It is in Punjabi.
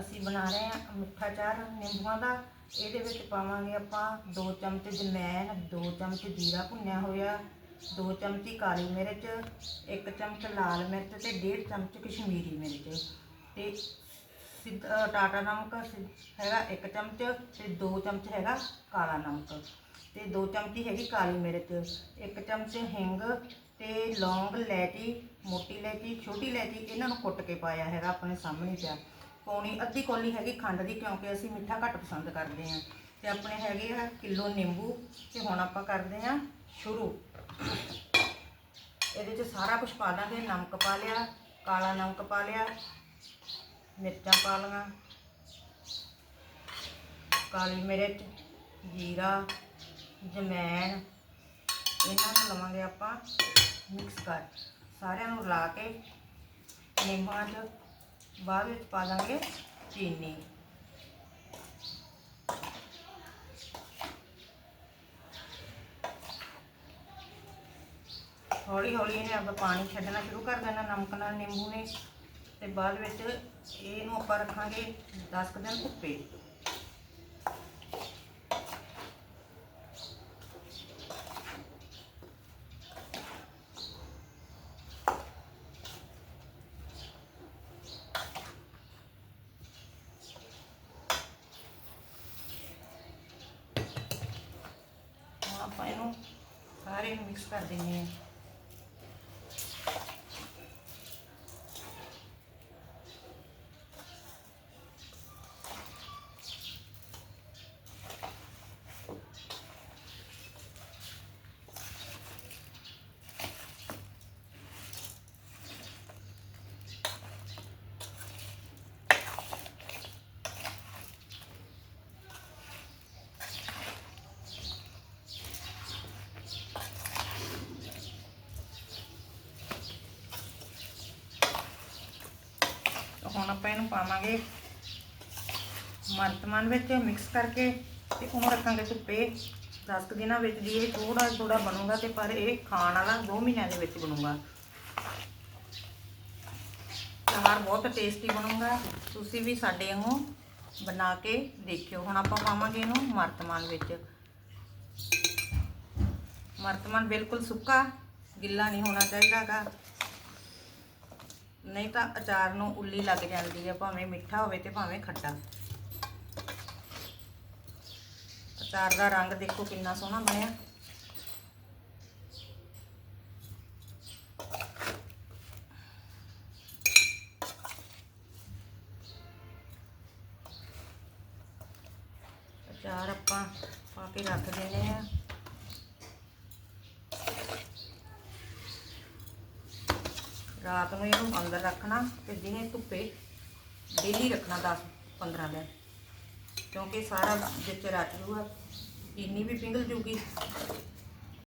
ਅਸੀਂ ਬਣਾ ਰਹੇ ਹਾਂ ਮਿੱਠਾ ਚਾਰ ਨਿੰਬੂਆਂ ਦਾ। ਇਹਦੇ ਵਿੱਚ ਪਾਵਾਂਗੇ ਆਪਾਂ 2 ਚਮਚ ਜਮੈਣ 2 ਚਮਚ ਜੀਰਾ ਭੁੰਨਿਆ ਹੋਇਆ 2 ਚਮਚੀ ਕਾਲੀ ਮਿਰਚ 1 ਚਮਚ ਲਾਲ ਮਿਰਚ ਤੇ 1.5 ਚਮਚ ਕਸ਼ਮੀਰੀ ਮਿਰਚ। ਤੇ ਸਿੱਧ- ਟਾਟਾ ਨਮਕ ਸਿ- ਹੈਗਾ 1 ਚਮਚ ਤੇ 2 ਚਮਚ ਹੈਗਾ ਕਾਲਾ ਨਮਕ। ਤੇ 2 ਚਮਚੀ ਹੈਗੀ ਕਾਲੀ ਮਿਰਚ 1 ਚਮਚ ਹਿੰਗ ਤੇ ਲੌਂਗ ਲੈਚੀ ਮੋਟੀ ਲੈਚੀ ਛੋਟੀ ਲੈਚੀ ਇਹਨਾਂ ਨੂੰ ਕੁੱਟ ਕੇ ਪਾਇਆ ਹੈਗਾ ਆਪਣੇ ਸਾਹਮਣੇ ਪਿਆ। ਪੌਣੀ ਅੱਧੀ ਕੌਲੀ ਹੈਗੀ ਖੰਡ ਦੀ ਕਿਉਂਕਿ ਅਸੀਂ ਮਿੱਠਾ ਘੱਟ ਪਸੰਦ ਕਰਦੇ ਹਾਂ। ਤੇ ਆਪਣੇ ਹੈਗੇ ਆ ਕਿਲੋ ਨਿੰਬੂ ਤੇ ਹੁਣ ਆਪਾਂ ਕਰਦੇ ਹਾਂ ਸ਼ੁਰੂ। ਇਹਦੇ 'ਚ ਸਾਰਾ ਕੁਝ ਪਾ ਦਾਂਗੇ, ਨਮਕ ਪਾ ਲਿਆ, ਕਾਲਾ ਨਮਕ ਪਾ ਲਿਆ, ਮਿਰਚਾਂ ਪਾ ਲਈਆਂ, ਕਾਲੀ ਮਿਰਚ, ਜੀਰਾ, ਜਮੈਣ, ਇਹਨਾਂ ਨੂੰ ਲਵਾਂਗੇ ਆਪਾਂ ਮਿਕਸ ਕਰ। ਸਾਰਿਆਂ ਨੂੰ ਲਾ ਕੇ ਨਿੰਬੂਆਂ 'ਚ ਬਾਅਦ ਵਿੱਚ ਪਾ ਦਾਂਗੇ ਚੀਨੀ। ਹੌਲੀ ਹੌਲੀ ਇਹਨੇ ਆਪਾਂ ਪਾਣੀ ਛੱਡਣਾ ਸ਼ੁਰੂ ਕਰ ਦੇਣਾ, ਨਮਕ ਨਾਲ ਨਿੰਬੂ ਨੇ। ਤੇ ਬਾਅਦ ਵਿੱਚ ਇਹਨੂੰ ਆਪਾਂ ਰੱਖਾਂਗੇ 10 ਕੁ ਦਿਨ ਧੁੱਪੇ। ਆਪਾਂ ਇਹਨੂੰ ਸਾਰੇ ਨੂੰ ਮਿਕਸ ਕਰ ਦਿੰਦੇ ਹਾਂ। ਤਾਂ ਹੁਣ ਆਪਾਂ ਇਹਨੂੰ ਪਾਵਾਂਗੇ ਮਰਤਮਾਨ ਵਿੱਚ ਮਿਕਸ ਕਰਕੇ ਤੇ ਉਹਨੂੰ ਰੱਖਾਂਗੇ ਧੁੱਪੇ 10 ਕੁ ਦਿਨਾਂ ਵਿੱਚ ਜੀ ਇਹ ਥੋੜਾ ਥੋੜਾ ਬਣੂਗਾ ਤੇ ਪਰ ਇਹ ਖਾਣ ਵਾਲਾ 2 ਮਹੀਨਿਆਂ ਦੇ ਵਿੱਚ ਬਣੂਗਾ। ਚਾਰ ਬਹੁਤ ਟੇਸਟੀ ਬਣੂਗਾ। ਤੁਸੀਂ ਵੀ ਸਾਡੇ ਵਾਂਗੂ ਬਣਾ ਕੇ ਦੇਖਿਓ। ਹੁਣ ਆਪਾਂ ਪਾਵਾਂਗੇ ਇਹਨੂੰ ਮਰਤਮਾਨ ਵਿੱਚ। ਮਰਤਮਾਨ ਬਿਲਕੁਲ ਸੁੱਕਾ, ਗਿੱਲਾ ਨਹੀਂ ਹੋਣਾ ਚਾਹੀਦਾਗਾ ਨਹੀਂ ਤਾਂ ਅਚਾਰ ਨੂੰ ਉੱਲੀ ਲੱਗ ਜਾਂਦੀ ਹੈ ਭਾਵੇਂ ਮਿੱਠਾ ਹੋਵੇ ਤੇ ਭਾਵੇਂ ਖੱਟਾ। ਅਚਾਰ ਦਾ ਰੰਗ ਦੇਖੋ ਕਿੰਨਾ ਸੋਹਣਾ ਬਣਿਆ। ਅਚਾਰ ਆਪਾਂ ਪਾ ਕੇ ਰੱਖ ਦਿੰਦੇ ਆ ਰਾਤ ਨੂੰ ਇਹਨੂੰ ਅੰਦਰ ਰੱਖਣਾ ਤੇ ਦਿਨੇ ਧੁੱਪੇ ਡੇਲੀ ਰੱਖਣਾ 10 15 ਦਿਨ। ਕਿਉਂਕਿ ਸਾਰਾ ਵਿੱਚ ਰਚ ਜੂਗਾ ਇੰਨੀ ਵੀ ਪਿਘਲ ਜੂਗੀ।